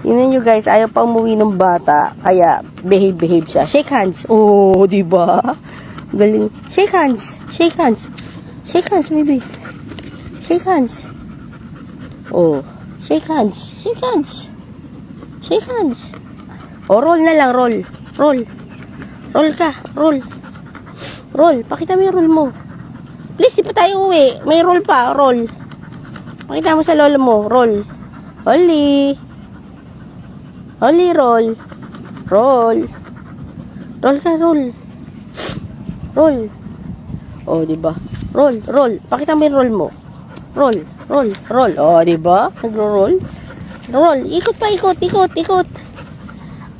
Tingnan nyo guys, ayaw pa umuwi ng bata. Kaya, behave-behave siya. Shake hands. Oh, di ba? Galing. Shake hands. Shake hands. Shake hands, baby. Shake hands. Oh, shake hands. Shake hands. Shake hands. O, roll na lang, roll. Roll. Roll ka, roll. Roll. Pakita mo yung roll mo. Please, di pa tayo uwi. May roll pa, roll. Pakita mo sa lolo mo, roll. Holly. Holly, roll. Roll. Roll ka, roll. Roll. Oh, di ba? Roll, roll. Pakita mo yung roll mo. Roll, roll, roll. Oh, di ba? Nagro-roll. Roll. Ikot pa, ikot, ikot, ikot.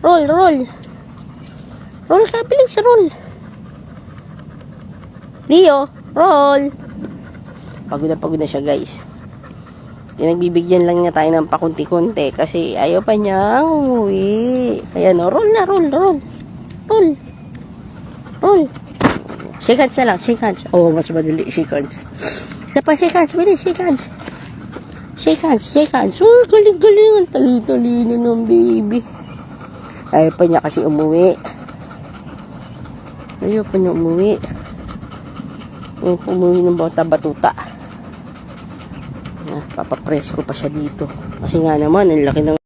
Roll, roll. Roll ka, bilis, roll. Leo, roll. Pagod na pagod na siya, guys. Pinagbibigyan lang niya tayo ng pakunti-kunti kasi ayaw pa niya umuwi. Ayan, oh, roll na, roll, roll. Roll. Roll. Shake hands na lang, shake hands. Oh, mas madali, shake hands. Isa pa, shake hands, bilis, shake hands. Shake hands, shake hands. Oh, galing-galing. Ang tali-talino ng baby. Ayaw pa niya kasi umuwi. Ayaw pa niya umuwi. Ayaw pa umuwi ng bata batuta. Ah, papapress ko pa siya dito. Kasi nga naman, ang laki ng